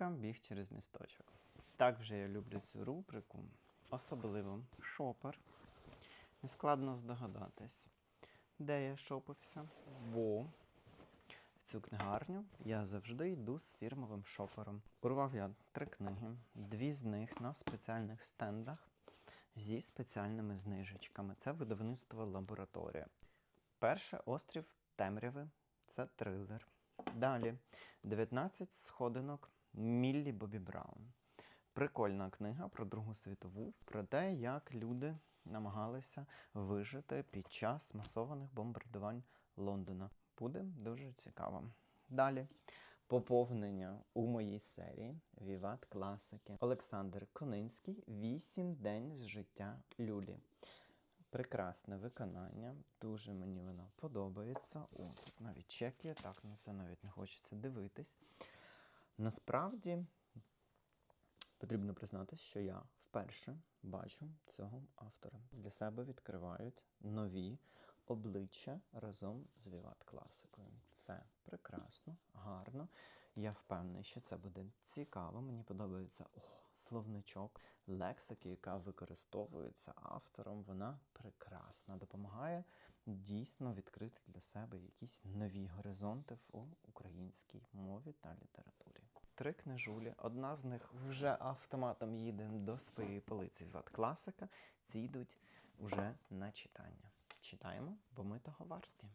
Рубрика Біг через місточок. Так вже я люблю цю рубрику. Особливо шопер. Нескладно здогадатись, де я шопився, бо в цю книгарню я завжди йду з фірмовим шофером. Урвав я три книги, дві з них на спеціальних стендах зі спеціальними знижечками. Це видавництво лабораторія. Перше острів Темряви це трилер. Далі 19 сходинок Міллі Бобі Браун. Прикольна книга про Другу світову, про те, як люди намагалися вижити під час масованих бомбардувань Лондона. Буде дуже цікаво. Далі поповнення у моїй серії Віват класики. Олександр Конинський Вісім день з життя Люлі. Прекрасне виконання, дуже мені воно подобається. О, тут навіть чек є, так на це навіть не хочеться дивитись. Насправді потрібно признати, що я вперше бачу цього автора. Для себе відкривають нові обличчя разом з Віват класикою. Це прекрасно, гарно. Я впевнений, що це буде цікаво. Мені подобається о, словничок, лексики, яка використовується автором. Вона прекрасна, допомагає дійсно відкрити для себе якісь нові горизонти в українській мові та літературі. Три книжулі. Одна з них вже автоматом їде до своєї полиці Віват класика. Ці йдуть уже на читання. Читаємо, бо ми того варті.